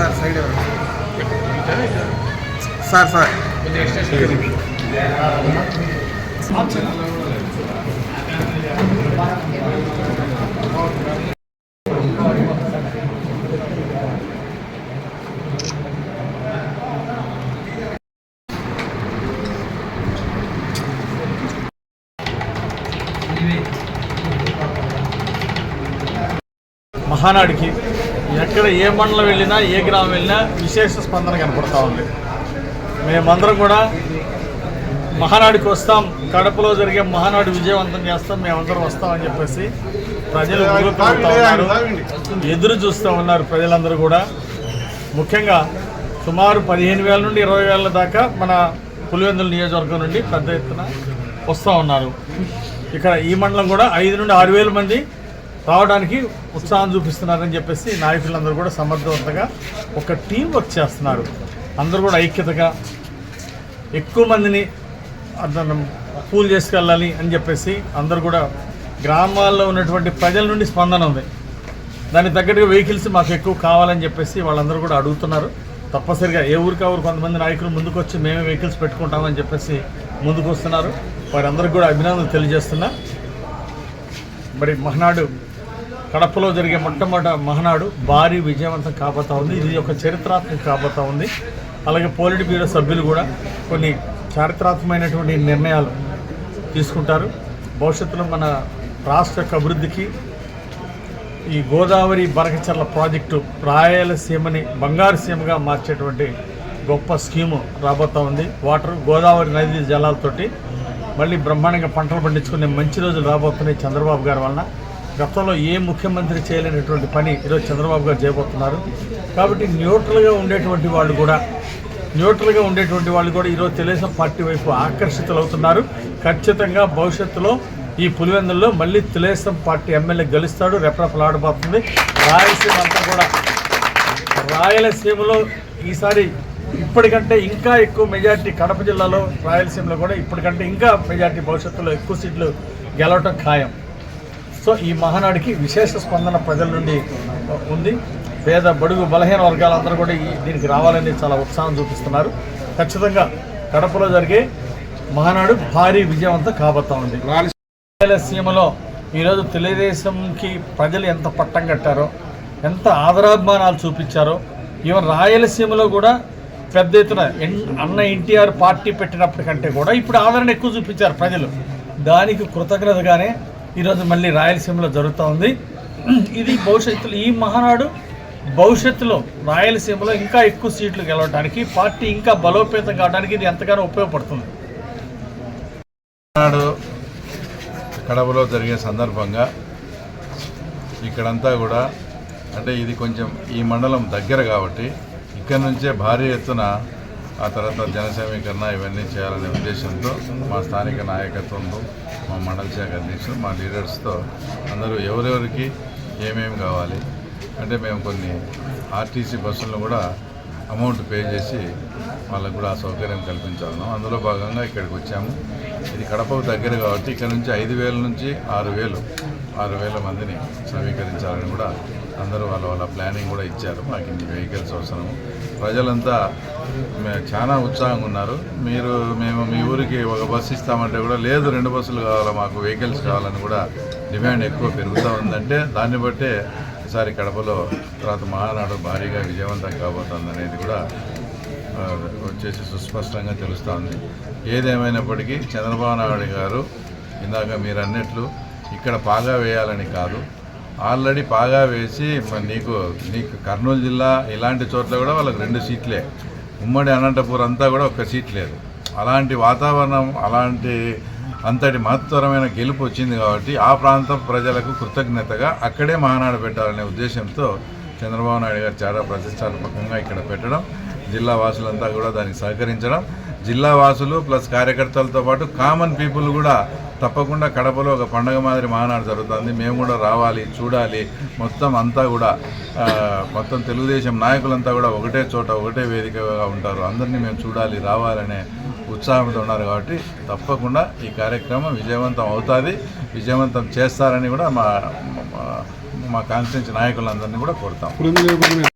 Sir side sir sir. మహానాడికి ఎక్కడ ఏ మండలం వెళ్ళినా ఏ గ్రామం వెళ్ళినా విశేష స్పందన కనపడతా ఉంది. మేమందరం కూడా మహానాడికి వస్తాం. కడపలో జరిగే మహానాడు విజయవంతం చేస్తాం. మేమందరం వస్తామని చెప్పేసి ప్రజలు ఉన్నారు. ఎదురు చూస్తూ ఉన్నారు ప్రజలందరూ కూడా. ముఖ్యంగా సుమారు పదిహేను వేల నుండి ఇరవై వేల దాకా మన పులివెందుల నియోజకవర్గం నుండి పెద్ద ఎత్తున వస్తూ ఉన్నారు. ఇక్కడ ఈ మండలం కూడా ఐదు నుండి ఆరు వేల మంది రావడానికి ఉత్సాహం చూపిస్తున్నారని చెప్పేసి నాయకులందరూ కూడా సమర్థవంతంగా ఒక టీం వర్క్ చేస్తున్నారు. అందరూ కూడా ఐక్యతగా ఎక్కువ మందిని అతను పూలు చేసుకెళ్ళాలి అని చెప్పేసి అందరూ కూడా గ్రామాల్లో ఉన్నటువంటి ప్రజల నుండి స్పందన ఉంది. దానికి తగ్గట్టుగా వెహికల్స్ మాకు ఎక్కువ కావాలని చెప్పేసి వాళ్ళందరూ కూడా అడుగుతున్నారు. తప్పనిసరిగా ఏ ఊరికి ఊరు కొంతమంది నాయకులు ముందుకు వచ్చి మేమే వెహికల్స్ పెట్టుకుంటామని చెప్పేసి ముందుకు వస్తున్నారు వారందరికీ కూడా అభినందనలు తెలియజేస్తున్నా. మరి మహనాడు కడపలో జరిగే మొట్టమొదటి మహనాడు భారీ విజయవంతం కాబోతా ఉంది. ఇది ఒక చరిత్రాత్మక కాబోతా ఉంది. అలాగే పోలిట్ బ్యూరో సభ్యులు కూడా కొన్ని చారిత్రాత్మకమైనటువంటి నిర్ణయాలు తీసుకుంటారు. భవిష్యత్తులో మన రాష్ట్ర యొక్క అభివృద్ధికి ఈ గోదావరి బరకచర్ల ప్రాజెక్టు రాయలసీమని బంగారు సీమగా మార్చేటువంటి గొప్ప స్కీము రాబోతా ఉంది. వాటర్ గోదావరి నది జలాలతోటి మళ్ళీ బ్రహ్మాండంగా పంటలు పండించుకునే మంచి రోజులు రాబోతున్నాయి చంద్రబాబు గారి వలన. గతంలో ఏ ముఖ్యమంత్రి చేయలేనటువంటి పని ఈరోజు చంద్రబాబు గారు చేయబోతున్నారు. కాబట్టి న్యూట్రల్గా ఉండేటువంటి వాళ్ళు కూడా న్యూట్రల్గా ఉండేటువంటి వాళ్ళు కూడా ఈరోజు తెలుగుదేశం పార్టీ వైపు ఆకర్షితులవుతున్నారు. ఖచ్చితంగా భవిష్యత్తులో ఈ పులివెందుల్లో మళ్ళీ తెలుగుదేశం పార్టీ ఎమ్మెల్యే గెలుస్తాడు రెపరెపలాడబోతుంది రాయలసీమ అంతా కూడా రాయలసీమలో ఈసారి ఇప్పటికంటే ఇంకా ఎక్కువ మెజార్టీ కడప జిల్లాలో రాయలసీమలో కూడా ఇప్పటికంటే ఇంకా మెజార్టీ భవిష్యత్తులో ఎక్కువ సీట్లు గెలవటం ఖాయం. సో ఈ మహానాడికి విశేష స్పందన ప్రజల నుండి ఉంది. పేద బడుగు బలహీన వర్గాలందరూ కూడా ఈ దీనికి రావాలని చాలా ఉత్సాహం చూపిస్తున్నారు. ఖచ్చితంగా కడపలో జరిగే మహానాడు భారీ విజయవంతం కాబోతా ఉంది. రాయలసీమలో ఈరోజు తెలుగుదేశంకి ప్రజలు ఎంత పట్టం కట్టారో ఎంత ఆదరాభిమానాలు చూపించారో ఈవెన్ రాయలసీమలో కూడా పెద్ద ఎత్తున ఎన్- అన్న ఎన్టీఆర్ పార్టీ పెట్టినప్పటికంటే కూడా ఇప్పుడు ఆదరణ ఎక్కువ చూపించారు ప్రజలు. దానికి కృతజ్ఞతగానే ఈరోజు మళ్ళీ రాయలసీమలో జరుగుతూ ఉంది. ఇది భవిష్యత్తులో ఈ మహానాడు భవిష్యత్తులో రాయలసీమలో ఇంకా ఎక్కువ సీట్లు గెలవడానికి పార్టీ ఇంకా బలోపేతం కావడానికి ఇది ఎంతగానో ఉపయోగపడుతుంది. నాడు కడపలో జరిగే సందర్భంగా ఇక్కడంతా కూడా అంటే ఇది కొంచెం ఈ మండలం దగ్గర కాబట్టి ఇక్కడ నుంచే భారీ ఎత్తున ఆ తర్వాత జన ఇవన్నీ చేయాలనే ఉద్దేశంతో మా స్థానిక నాయకత్వంలో మా మండల శాఖ అధ్యక్షులు మా లీడర్స్తో అందరూ ఎవరెవరికి ఏమేమి కావాలి అంటే మేము కొన్ని ఆర్టీసీ బస్సులను కూడా అమౌంట్ పే చేసి వాళ్ళకు కూడా ఆ సౌకర్యం కల్పించాలను అందులో భాగంగా ఇక్కడికి వచ్చాము. ఇది కడపకు దగ్గర కాబట్టి ఇక్కడ నుంచి ఐదు వేల నుంచి ఆరు వేలు ఆరు వేల మందిని సమీకరించాలని కూడా అందరూ వాళ్ళ వాళ్ళ ప్లానింగ్ కూడా ఇచ్చారు. మాకు ఇన్ని వెహికల్స్ అవసరం. ప్రజలంతా చాలా ఉత్సాహంగా ఉన్నారు. మీరు మేము మీ ఊరికి ఒక బస్సు ఇస్తామంటే కూడా లేదు రెండు బస్సులు కావాలి మాకు వెహికల్స్ కావాలని కూడా డిమాండ్ ఎక్కువ పెరుగుతూ ఉందంటే దాన్ని బట్టే ఈసారి కడపలో తర్వాత మహానాడు భారీగా విజయవంతం కాబోతుంది అనేది కూడా వచ్చేసి సుస్పష్టంగా తెలుస్తోంది. ఏదేమైనప్పటికీ చంద్రబాబు నాయుడు గారు ఇందాక మీరు అన్నట్లు ఇక్కడ పాగా వేయాలని కాదు. ఆల్రెడీ పాగా వేసి నీకు నీకు కర్నూలు జిల్లా ఇలాంటి చోట్ల కూడా వాళ్ళకి రెండు సీట్లే. ఉమ్మడి అనంతపూర్ అంతా కూడా ఒక్క సీట్ లేదు. అలాంటి వాతావరణం అలాంటి అంతటి మహత్తరమైన గెలుపు వచ్చింది కాబట్టి ఆ ప్రాంతం ప్రజలకు కృతజ్ఞతగా అక్కడే మహానాడు పెట్టాలనే ఉద్దేశంతో చంద్రబాబు నాయుడు గారు చాలా ప్రతిష్టాత్మకంగా ఇక్కడ పెట్టడం జిల్లా వాసులంతా కూడా దానికి సహకరించడం. జిల్లా వాసులు ప్లస్ కార్యకర్తలతో పాటు కామన్ పీపుల్ కూడా తప్పకుండా కడపలో ఒక పండగ మాదిరి మానాడు జరుగుతుంది. మేము కూడా రావాలి చూడాలి. మొత్తం అంతా కూడా మొత్తం తెలుగుదేశం నాయకులంతా కూడా ఒకటే చోట ఒకటే వేదికగా ఉంటారు. అందరినీ మేము చూడాలి రావాలనే ఉత్సాహంతో ఉన్నారు కాబట్టి తప్పకుండా ఈ కార్యక్రమం విజయవంతం అవుతుంది. విజయవంతం చేస్తారని కూడా మా మా- మా కాన్స్టిట్యూన్సీ నాయకులందరినీ కూడా కోరుతాం.